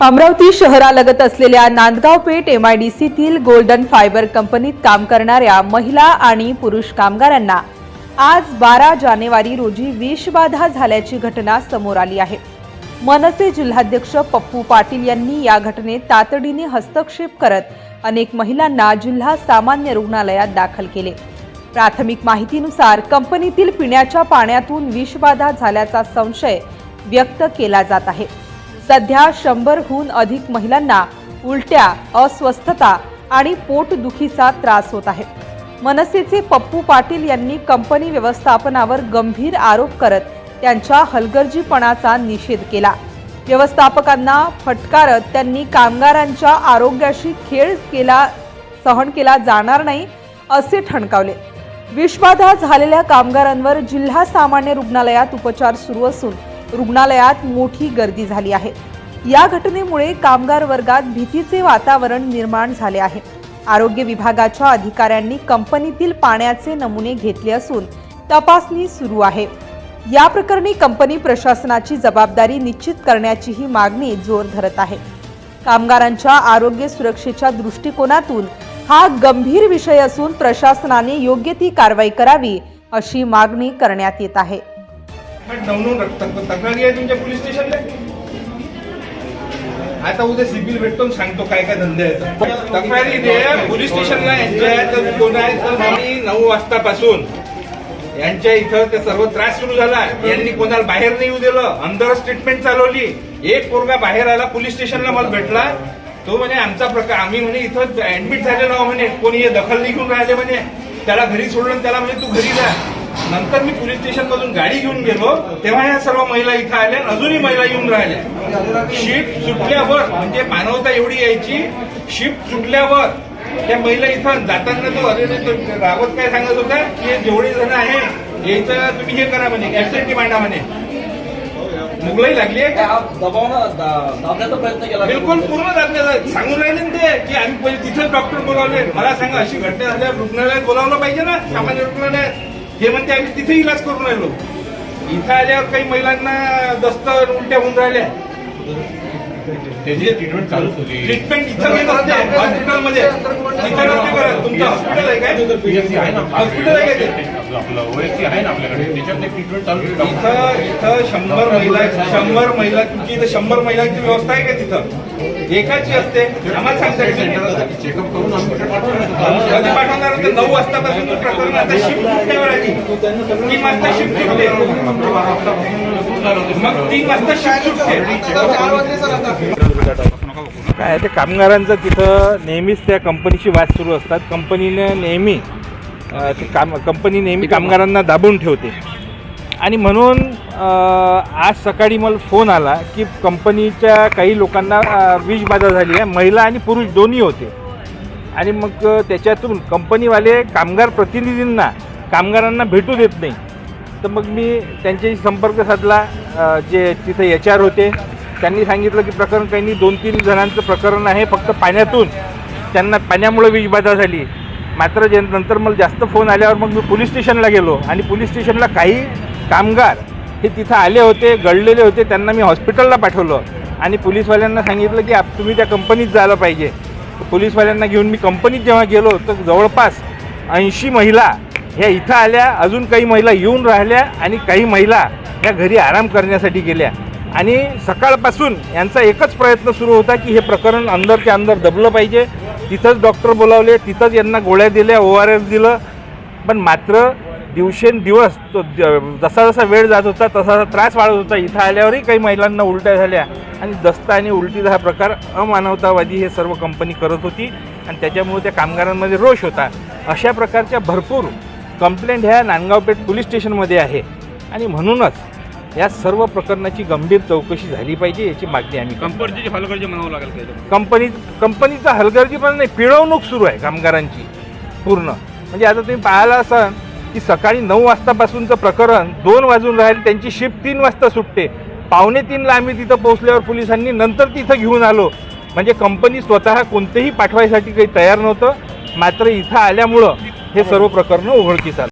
अमरावती शहरालगत असलेल्या नांदगाव पेठ एमआयडीसीतील गोल्डन फायबर कंपनीत काम करणाऱ्या महिला आणि पुरुष कामगारांना आज बारा जानेवारी रोजी विषबाधा झाल्याची घटना समोर आली आहे. मनसे जिल्हाध्यक्ष पप्पू पाटील यांनी या घटनेत तातडीने हस्तक्षेप करत अनेक महिलांना जिल्हा सामान्य रुग्णालयात दाखल केले. प्राथमिक माहितीनुसार कंपनीतील पिण्याच्या पाण्यातून विषबाधा झाल्याचा संशय व्यक्त केला जात आहे. सध्या शंभरहून अधिक महिलांना उलट्या अस्वस्थता आणि पोटदुखीचा त्रास होत आहे. मनसेचे पप्पू पाटील यांनी कंपनी व्यवस्थापनावर गंभीर आरोप करत त्यांच्या हलगर्जीपणाचा निषेध केला. व्यवस्थापकांना फटकारत त्यांनी कामगारांच्या आरोग्याशी खेळ केला सहन केला जाणार नाही असे ठणकावले. विषबाधा झालेल्या कामगारांवर जिल्हा सामान्य रुग्णालयात उपचार सुरू असून रुग्णालयात मोठी गर्दी झाली आहे. या घटनेमुळे कामगार वर्गात भीतीचे वातावरण निर्माण झाले आहे. आरोग्य विभागाच्या अधिकाऱ्यांनी कंपनीतील पाण्याचे नमुने घेतले असून तपासणी सुरू आहे. या प्रकरणी कंपनी प्रशासनाची जबाबदारी निश्चित करण्याचीही मागणी जोर धरत आहे. कामगारांच्या आरोग्य सुरक्षेच्या दृष्टिकोनातून हा गंभीर विषय असून प्रशासनाने योग्य ती कारवाई करावी अशी मागणी करण्यात येत आहे. तक्रारी आहे तुमच्या पोलीस स्टेशनला? आता उद्या सिबिल भेटतो सांगतो काय काय धंदे आहेत. तक्रारी दे पोलीस स्टेशनला यांच्या तर कोण आहे? तर आम्ही नऊ वाजतापासून यांच्या इथं ते सर्व त्रास सुरू झाला. यांनी कोणाला बाहेर नाही येऊ दिलं. अंदरच ट्रीटमेंट चालवली. एक पोरगा बाहेर आला पोलीस स्टेशनला मला भेटला. तो म्हणे आमचा प्रकार आम्ही म्हणे इथं ऍडमिट झालेलो म्हणे. कोणी दखल नाही घेऊन राहिले म्हणे. त्याला घरी सोडलं त्याला म्हणे तू घरी जा. नंतर मी पोलीस स्टेशन मधून गाडी घेऊन गेलो तेव्हा ह्या सर्व महिला इथं आल्या अजूनही महिला येऊन राहिल्या. शिफ्ट सुटल्यावर म्हणजे मानवता एवढी यायची शिफ्ट सुटल्यावर त्या महिला इथं जाताना तो अरे रावत काय सांगत होता की जेवढे जण आहे यायचं तुम्ही हे करा म्हणे ऍबसेंटी मांडा म्हणे. मुगलाई लागली आहे का? दाबण्याचा प्रयत्न केला. बिलकुल पूर्ण दाखल्याला सांगून राहिले ते की आम्ही पहिले तिथेच डॉक्टर बोलावले. मला सांगा अशी घटना झाल्यावर रुग्णालयात बोलावलं पाहिजे ना? सामान्य रुग्णालयात. हे म्हणते आम्ही तिथे इलाज करून राहिलो. इथं आल्यावर काही महिलांना दस्त उलट्या होऊन राहिल्या. त्याची ट्रीटमेंट चालू होती. ट्रीटमेंट इथं घेत असते हॉस्पिटलमध्ये इथं नसते करत तुमचं हॉस्पिटल आहे काय? हॉस्पिटल आहे का ते? आपलं आपलं ओएससी आहे ना आपल्याकडे? त्याच्यात ते ट्रीटमेंट चालू होती. इथं इथं शंभर महिला शंभर महिला तुमची इथं शंभर महिलांची व्यवस्था आहे का तिथं? एकाची असते. आम्हाला सांगता येत चेकअप करून आम्ही पाठवणार कधी पाठवणार होतं नऊ वाजतापासून प्रकरण आता शिफ्ट आली. तीन वाजता शिफ्ट सुटते. मग तीन वाजता शिफ्ट सुटते. काय ते कामगारांचं तिथं नेहमीच त्या कंपनीची वाद सुरू असतात. कंपनीने नेहमी ते काम कंपनी नेहमी कामगारांना दाबून ठेवते. आणि म्हणून आज सकाळी मला फोन आला की कंपनीच्या काही लोकांना अ, विषबाधा झाली आहे. महिला आणि पुरुष दोन्ही होते. आणि मग त्याच्यातून कंपनीवाले कामगार प्रतिनिधींना कामगारांना भेटू देत नाही. तर मग मी त्यांच्याशी संपर्क साधला. जे तिथे एच आर होते त्यांनी सांगितलं की प्रकरण काही नाही. दोन तीन जणांचं प्रकरण आहे. फक्त पाण्यातून त्यांना पाण्यामुळे विषबाधा झाली. मात्र जे नंतर मला जास्त फोन आल्यावर मग मी पोलीस स्टेशनला गेलो. आणि पोलीस स्टेशनला काही कामगार हे तिथं आले होते गळलेले होते त्यांना मी हॉस्पिटलला पाठवलं. आणि पोलीसवाल्यांना सांगितलं की आप तुम्ही त्या कंपनीत जायला पाहिजे. पोलीसवाल्यांना घेऊन मी कंपनीत जेव्हा गेलो तर जवळपास ऐंशी महिला ह्या इथं आल्या. अजून काही महिला येऊन राहिल्या आणि काही महिला ह्या घरी आराम करण्यासाठी गेल्या. आणि सकाळपासून यांचा एकच प्रयत्न सुरू होता की हे प्रकरण अंदरच्या अंदर दबलं पाहिजे. तिथंच डॉक्टर बोलावले तिथंच यांना गोळ्या दिल्या ओ आर एस दिलं. पण मात्र दिवसेंदिवस तो ज- जसा जसा वेळ जात होता तसा तसा त्रास वाढत होता. इथं आल्यावरही काही महिलांना उलट्या झाल्या. आणि दस्त आणि उलटीचा हा प्रकार अमानवतावादी हे सर्व कंपनी करत होती आणि त्याच्यामुळे त्या कामगारांमध्ये रोष होता. अशा प्रकारच्या भरपूर कंप्लेंट ह्या नांदगावपेठ पोलीस स्टेशनमध्ये आहे. आणि म्हणूनच या सर्व प्रकरणाची गंभीर चौकशी झाली पाहिजे याची मागणी आम्ही. कंपनीची हलगर्जी म्हणावं लागेल कंपनी कंपनीचा हलगर्जीपणा नाही पिळवणूक सुरू आहे कामगारांची पूर्ण. म्हणजे आता तुम्ही पाहायला असाल की सकाळी नऊ वाजतापासूनचं प्रकरण दोन वाजून राहील त्यांची शिफ्ट तीन वाजता सुटते. पावणे तीनला आम्ही तिथं पोहोचल्यावर पोलिसांनी नंतर तिथं घेऊन आलो. म्हणजे कंपनी स्वतः कोणतेही पाठवायसाठी काही तयार नव्हतं मात्र इथं आल्यामुळं हे सर्व प्रकरणं उघडकीस आलं.